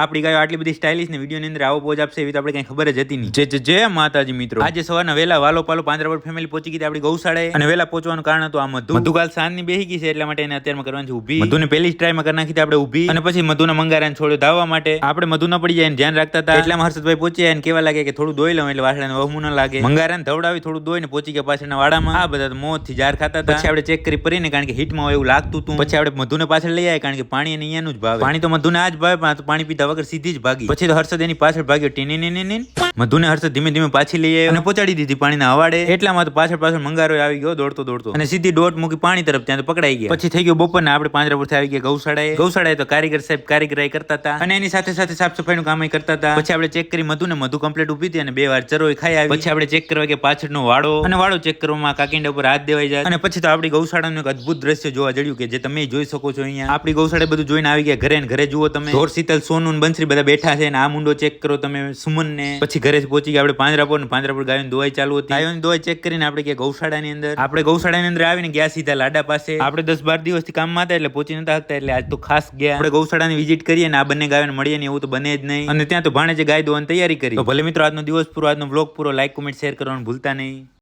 આપણી ગાયો આટલી બધી સ્ટાઇલિશ ને વિડીયોની અંદર આવો પોજ આપશે એવી તો આપણે કઈ ખબર જ હતી નહીં. જે જય માતાજી મિત્રો, આજે સવારના વેલા વાલો પાલો પાંદરા પર ફેમિલી પહોંચી ગઈ આપણી ગૌશાળાએ અને વેલા પહોંચવાનું કારણ હતું આ મધુ. મધુકાલ સાંજની બેસી ગઈ છે એટલા માટે એને અત્યારમાં કરવાની છે ઊભી. મધુને પહેલી જ ટ્રાયમાં કરી નાખી આપણે ઊભી અને પછી મધુના મંગારાને છોડ્યો ધાવવા માટે. આપણે મધુ ન પડી જાય એને ધ્યાન રાખતા હતા. એટલામાં હર્ષદભાઈ પહોંચ્યા અને કેવા લાગે કે થોડું દોઈ લઉં એટલે વાસણાને વહમું ન લાગે. મંગારાને ધવડાવી થોડું દોઈને પહોંચી ગયા પાછળના વાડામાં. આ બધા મોતથી જાર ખાતા હતા. પછી આપણે ચેક કરી પરીને કારણ કે હિટમાં એવું લાગતું હતું. પછી આપણે મધુને પાછળ લઈ આવ્યા કારણ કે પાણી અને અહીંયાનું જ ભાવે. પાણી તો મધુને આ જ ભાવે, પણ આ તો વગર સીધી જ ભાગી. પછી તો હર્ષદ એની પાછળ ભાગ્યો. ટીની ની ની મધુને હર્ષદ ધીમે ધીમે પાછી લઈ આવ્યો. અને પહોંચાડી દીધી પાણીના હવાડે. એટલામાં તો પાછળ પાછળ મંગારો આવી ગયો, દોડતો દોડતો. અને સીધી દોટ મૂકી પાણી તરફ ત્યાં તો પકડાઈ ગયા. પછી થઈ ગયો બપોરને આપણે પાંજરા પરથી આવી ગયા ગૌશાળાએ. ગૌશાળાએ તો કારીગર સાહેબ કારીગરાઈ કરતા હતા. અને એની સાથે સાથે સાફ સફાઈનું કામ કરતા હતા. પછી આપણે ચેક કરી મધુ ને મધુ કમ્પ્લીટ ઊભી હતી અને બે વાર ચરોય ખાઈ આવી. પછી આપણે ચેક કરવા કે પાછળનો વાડો. અને વાડો ચેક કરવામાં કાકીંડા ઉપર હાથ દેવાઈ જાય. અને પછી તો આપણી ગૌશાળાનું એક અદભુત દ્રશ્ય જોવા જડ્યું કે જે તમે જોઈ શકો છો અહીંયા. આપણી ગૌશાળા બધું જોઈને આવી ગયા. ઘરે ને ઘરે જુઓ તમે. ઢોર શીતલ, સોનું ને બંસરી બધા બેઠા છે અને આ મુંડો ચેક કરો તમે સુમન ને પછી ઘરે પહોંચી ગયા આપણે પાંજરાપોર ને પાંજરાપોર ગાયોની દવાઈ ચાલુ હતી. ગાયોની દવાઈ ચેક કરીને આપણે ગયા ગૌશાળાની અંદર. આપણે ગૌશાળાની અંદર આવીને ગયા સીધા લાડા પાસે. આપણે દસ બાર દિવસથી કામમાં હતા એટલે પહોંચી નતા હતા એટલે આજ તો ખાસ ગયા. આપણે ગૌશાળાની વિઝિટ કરીએ ને આ બંને ગાયોને મળીએ ને એવું તો બને જ નહીં. અને ત્યાં તો ભાણે જે ગાય દોવાની તૈયારી કરી. તો ભલે મિત્રો આજનો દિવસ પૂરો, આજનો બ્લોગ પૂરો લાઈક કોમેન્ટ શેર કરવાનું ભૂલતા નહીં.